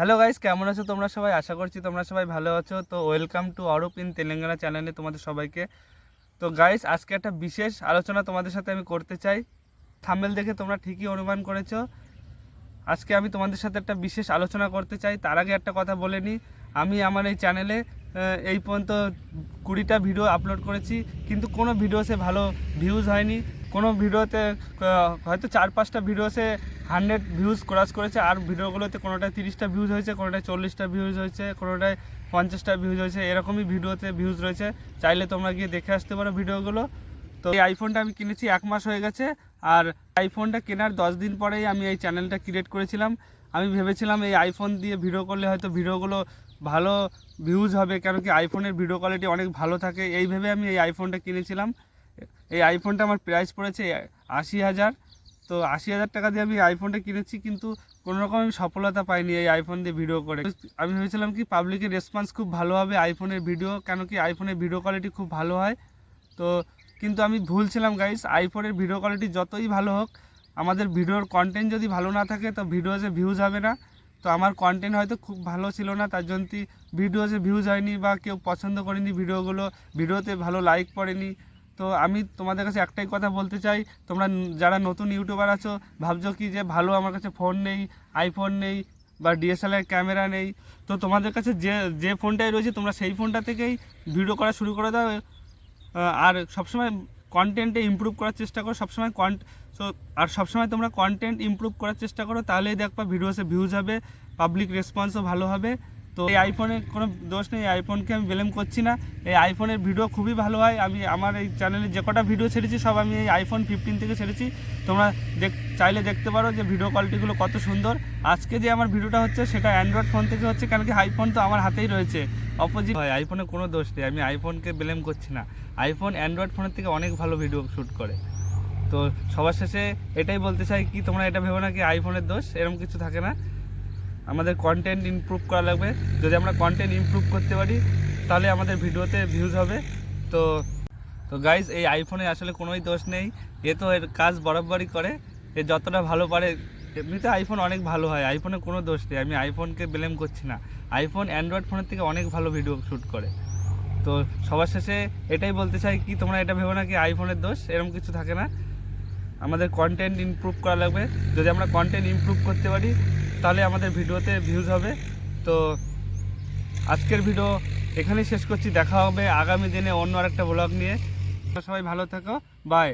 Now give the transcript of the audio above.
Hello guys কেমন আছো তোমরা সবাই? আশা করছি তোমরা সবাই ভালো আছো। তো welcome to Arup in Telangana চ্যানেলে তোমাদের সবাইকে। তো গাইস আজকে একটা বিশেষ আলোচনা তোমাদের সাথে আমি করতে চাই। থামেল দেখে তোমরা ঠিকই অনুমান করেছ। আজকে আমি তোমাদের সাথে একটা বিশেষ আলোচনা করতে চাই। তার আগে একটা কথা বলে নিই। আমি আমার এই চ্যানেলে এই পর্যন্ত কুড়িটা ভিডিও আপলোড করেছি। কিন্তু কোনো ভিডিওসে ভালো ভিউজ হয়নি। কোনো ভিডিওতে হয়তো চার পাঁচটা ভিডিওসে হান্ড্রেড ভিউজ ক্রস করেছে, আর ভিডিওগুলোতে কোনোটায় তিরিশটা ভিউজ হয়েছে, কোনোটায় চল্লিশটা ভিউজ হয়েছে, কোনোটায় পঞ্চাশটা ভিউজ হয়েছে, এরকমই ভিডিওতে ভিউজ রয়েছে। চাইলে তোমরা গিয়ে দেখে আসতে পারো ভিডিওগুলো। তো এই আইফোনটা আমি কিনেছি এক মাস হয়ে গেছে, আর আইফোনটা কেনার দশ দিন পরেই আমি এই চ্যানেলটা ক্রিয়েট করেছিলাম। আমি ভেবেছিলাম এই আইফোন দিয়ে ভিডিও করলে হয়তো ভিডিওগুলো ভালো ভিউজ হবে কেন কি আইফোনের ভিডিও কোয়ালিটি অনেক ভালো থাকে। এই ভেবে আমি এই আইফোনটা কিনেছিলাম। এই আইফোনটা আমার প্রাইস পড়েছে আশি হাজার। তো আশি হাজার টাকা দিয়ে আমি আইফোনটা কিনেছি, কিন্তু কোনো রকম আমি সফলতা পাইনি এই আইফোন দিয়ে ভিডিও করে। আমি ভেবেছিলাম কি পাবলিকের রেসপন্স খুব ভালো হবে আইফোনের ভিডিও কেন কি আইফোনের ভিডিও কোয়ালিটি খুব ভালো হয়। তো কিন্তু আমি ভুল ছিলাম গাইস আইফোনের ভিডিও কোয়ালিটি যতই ভালো হোক, আমাদের ভিডিওর কন্টেন্ট যদি ভালো না থাকে, তো ভিডিওতে ভিউজ হবে না। তো আমার কন্টেন্ট হয়তো খুব ভালো ছিল না, তার জন্য ভিডিওতে ভিউজ হয়নি বা কেউ পছন্দ করেনি ভিডিওগুলো ভিডিওতে ভালো লাইক পড়েনি। তো আমি তোমাদের কাছে একটাই কথা বলতে চাই, তোমরা যারা নতুন ইউটিউবার আছো, ভাবছ কি যে ভালো আমার কাছে ফোন নেই, আইফোন নেই বা ডিএসএলআর ক্যামেরা নেই, তো তোমাদের কাছে যে যে ফোনটাই রয়েছে, তোমরা সেই ফোনটা থেকেই ভিডিও করা শুরু করে দাও আর সবসময় কন্টেন্টে ইমপ্রুভ করার চেষ্টা করো, সবসময় কন্ট সো আর সবসময় তোমরা কন্টেন্ট ইমপ্রুভ করার চেষ্টা করো, তাহলেই দেখবা ভিডিওসে ভিউজ হবে পাবলিক রেসপন্সও ভালো হবে। তো এই আইফোনের কোনো দোষ নেই আইফোনকে আমি ব্লেম করছি না। এই আইফোনের ভিডিও খুবই ভালো হয়। আমি আমার এই চ্যানেলে যে কটা ভিডিও ছেড়েছি, সব আমি এই আইফোন ফিফটিন থেকে ছেড়েছি। তোমরা দেখ, চাইলে দেখতে পারো যে ভিডিও কোয়ালিটিগুলো কত সুন্দর। আজকে যে আমার ভিডিওটা হচ্ছে, সেটা অ্যান্ড্রয়েড ফোন থেকে হচ্ছে কারণ কি আইফোন তো আমার হাতেই রয়েছে। অপোজিট হয় আইফোনের কোনো দোষ নেই। আমি আইফোনকে ব্লেম করছি না। আইফোন অ্যান্ড্রয়েড ফোনের থেকে অনেক ভালো ভিডিও শ্যুট করে। তো সবার শেষে এটাই বলতে চাই কি, তোমরা এটা ভেবো না কি আইফোনের দোষ? এরকম কিছু থাকে না। আমাদের কন্টেন্ট ইমপ্রুভ করা লাগবে। যদি আমরা কন্টেন্ট ইমপ্রুভ করতে পারি, তাহলে আমাদের ভিডিওতে ভিউজ হবে। তো তো গাইজ এই আইফোনে আসলে কোনোই দোষ নেই। এ তো এর কাজ বরাবরই করে। এ যতটা ভালো পারে, এমনিতে আইফোন অনেক ভালো হয়। আইফোনে কোনো দোষ নেই। আমি আইফোনকে ব্লেম করছি না। আইফোন অ্যান্ড্রয়েড ফোনের থেকে অনেক ভালো ভিডিও শ্যুট করে। তো সবার শেষে এটাই বলতে চাই কি, তোমরা এটা ভেবো না কি আইফোনের দোষ? এরকম কিছু থাকে না। আমাদের কন্টেন্ট ইমপ্রুভ করা লাগবে। যদি আমরা কন্টেন্ট ইমপ্রুভ করতে পারি তাহলে আমাদের ভিডিওতে ভিউজ হবে। তো আজকের ভিডিও এখানেই শেষ করছি। দেখা হবে আগামী দিনে অন্য আরেকটা ব্লগ নিয়ে। সবাই ভালো থাকো। বাই